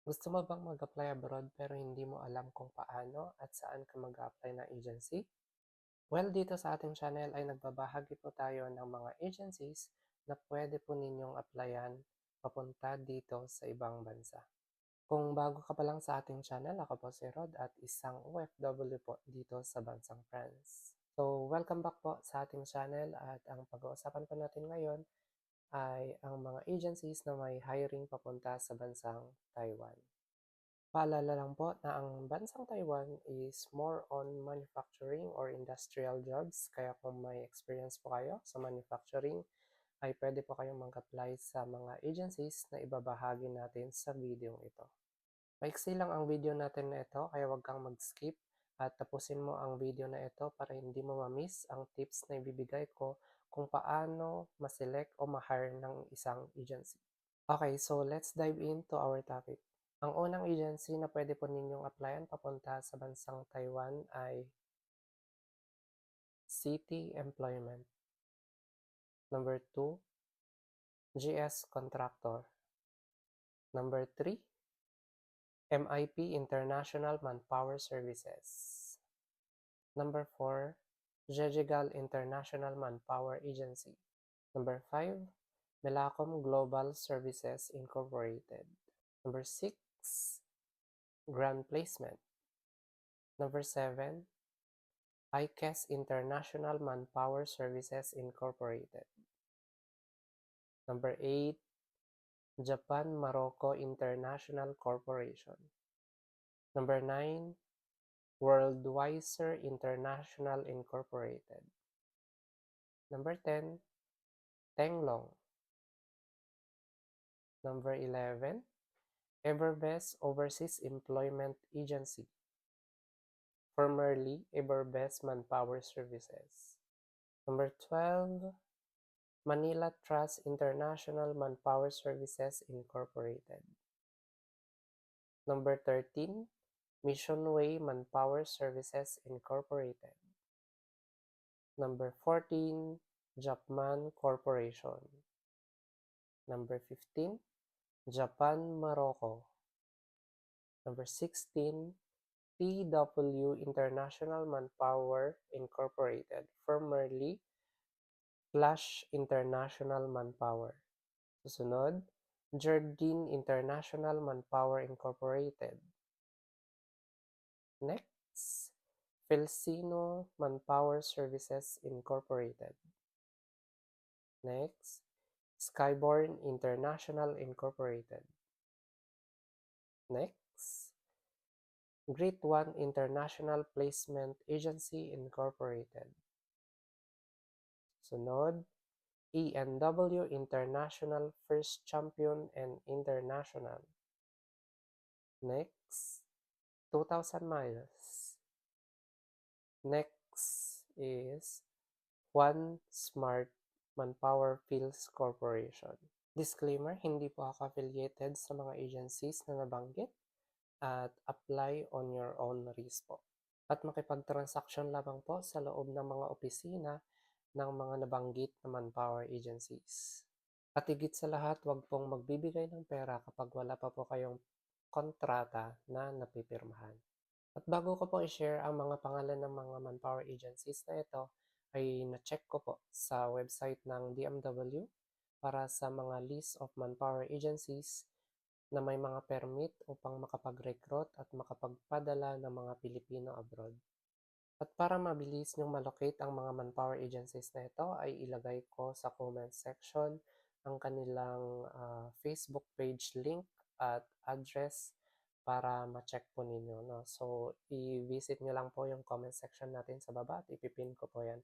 Gusto mo bang mag-apply abroad pero hindi mo alam kung paano at saan ka mag-apply ng agency? Well, dito sa ating channel ay nagbabahagi po tayo ng mga agencies na pwede po ninyong applyan papunta dito sa ibang bansa. Kung bago ka pa lang sa ating channel, ako po si Rod at isang OFW po dito sa bansang France. So, welcome back po sa ating channel at ang pag-uusapan po natin ngayon ay ang mga agencies na may hiring papunta sa bansang Taiwan. Paalala lang po na ang bansang Taiwan is more on manufacturing or industrial jobs. Kaya kung may experience po kayo sa manufacturing, ay pwede po kayong mag-apply sa mga agencies na ibabahagi natin sa video ito. Maiksi lang ang video natin na ito, kaya huwag kang mag-skip at tapusin mo ang video na ito para hindi mo ma-miss ang tips na ibibigay ko kung paano ma-select o ma-hire ng isang agency. Okay, so let's dive into our topic. Ang unang agency na pwede po ninyong applyan papunta sa bansang Taiwan ay City Employment. Number 2, GS Contractor. Number 3, MIP International Manpower Services. Number 4, Jejegal International Manpower Agency. Number 5, Melacom Global Services Incorporated. Number 6, Grand Placement. Number 7, ICAS International Manpower Services Incorporated. Number 8, Japan Morocco International Corporation. Number 9, Worldweiser International Incorporated. Number 10, Tenglong. Number 11, Everbest Overseas Employment Agency, formerly Everbest Manpower Services. Number 12, Manila Trust International Manpower Services Incorporated. Number 13, Mission Way Manpower Services Incorporated. Number 14, Japan Corporation. Number 15, Japan Morocco. Number 16, PW International Manpower Incorporated, formerly Flash International Manpower. Susunod, Jardine International Manpower Incorporated. Next, Filsino Manpower Services Incorporated. Next, Skyborn International Incorporated. Next, Great One International Placement Agency Incorporated. Sunod, ENW International First Champion and International. Next, 2,000 miles. Next is One Smart Manpower Fields Corporation. Disclaimer, hindi po ako affiliated sa mga agencies na nabanggit at apply on your own risk po. At makipag-transaction lamang po sa loob ng mga opisina ng mga nabanggit na manpower agencies. At higit sa lahat, huwag pong magbibigay ng pera kapag wala pa po kayong kontrata na napipirmahan. At bago ko po i-share ang mga pangalan ng mga manpower agencies na ito, ay na-check ko po sa website ng DMW para sa mga list of manpower agencies na may mga permit upang makapag-recruit at makapagpadala ng mga Pilipino abroad. At para mabilis nyong malocate ang mga manpower agencies na ito, ay ilagay ko sa comment section ang kanilang uh, Facebook page link at address para ma-check po ninyo. No? So, i-visit nyo lang po yung comment section natin sa baba at ipipin ko po yan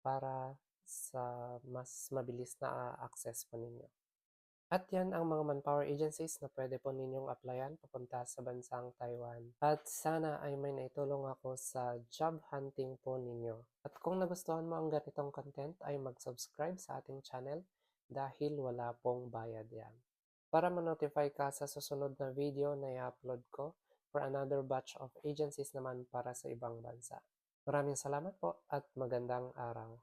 para sa mas mabilis na access po ninyo. At yan ang mga manpower agencies na pwede po ninyong applyan papunta sa bansang Taiwan. At sana ay may naitulong ako sa job hunting po ninyo. At kung nagustuhan mo ang ganitong content ay mag-subscribe sa ating channel dahil wala pong bayad yan. Para ma-notify ka sa susunod na video na i-upload ko for another batch of agencies naman para sa ibang bansa. Maraming salamat po at magandang araw.